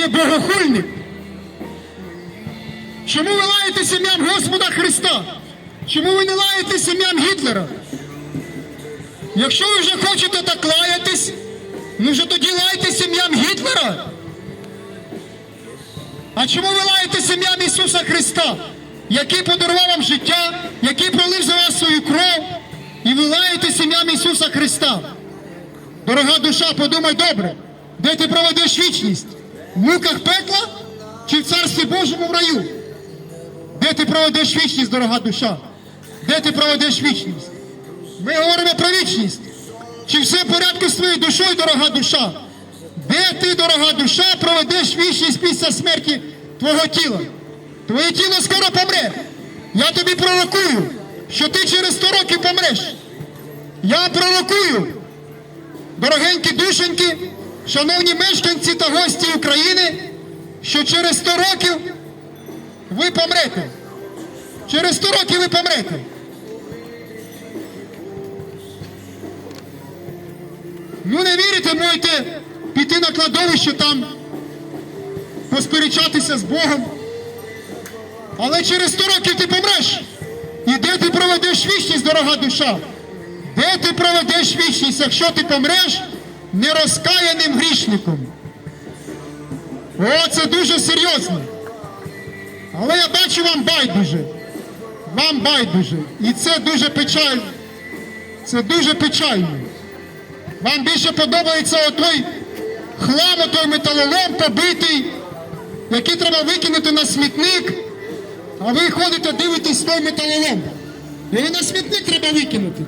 є богохульник? Чому ви лаєте ім'ям Господа Христа? Чому ви не лаєте ім'ям Гітлера? Якщо ви вже хочете так лаятись, ну вже тоді лайте ім'ям Гітлера. А чому ви лаєте ім'ям Ісуса Христа, який подарував вам життя, який пролив за вас свою кров, і ви лаєте ім'ям Ісуса Христа? Дорога душа, подумай добре, де ти проведеш вічність? В муках пекла чи в Царстві Божому в раю? Де ти проведеш вічність, дорога душа? Де ти проведеш вічність? Ми говоримо про вічність. Чи все в порядку з твоєю душою, дорога душа? Де ти, дорога душа, проведеш вічність після смерті твого тіла? Твоє тіло скоро помре. Я тобі пророкую, що ти через 100 років помреш. Я пророкую, дорогенькі душеньки, шановні мешканці та гості України, що через 100 років ви помрете. Через 100 років ви помрете. Ну не вірите, можете піти на кладовище там, посперечатися з Богом. Але через 100 років ти помреш. І де ти проведеш вічність, дорога душа? Де ти проведеш вічність, якщо ти помреш нерозкаяним грішником? О, це дуже серйозно. Але я бачу вам байдуже. Вам байдуже. І це дуже печально. Це дуже печально. Вам більше подобається отой хлам, отой металолом побитий, який треба викинути на смітник, а ви ходите, дивитесь той металолом. Його на смітник треба викинути.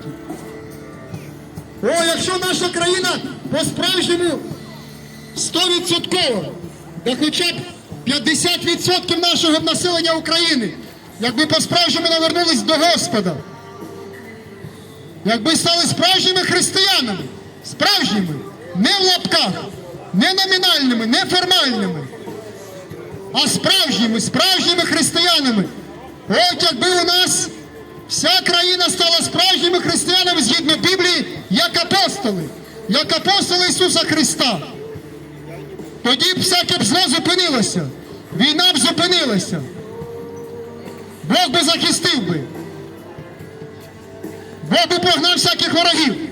О, якщо наша країна по-справжньому 100%, да хоча б 50% нашого населення України, якби по-справжньому навернулись до Господа, якби стали справжніми християнами, справжніми, не в лапках, не номінальними, не формальними, а справжніми, справжніми християнами. От якби у нас вся країна стала справжніми християнами згідно Біблії, як апостоли, як апостоли Ісуса Христа. Тоді б всяке б зло зупинилося, війна б зупинилася. Бог би захистив би. Бог би погнав всяких ворогів.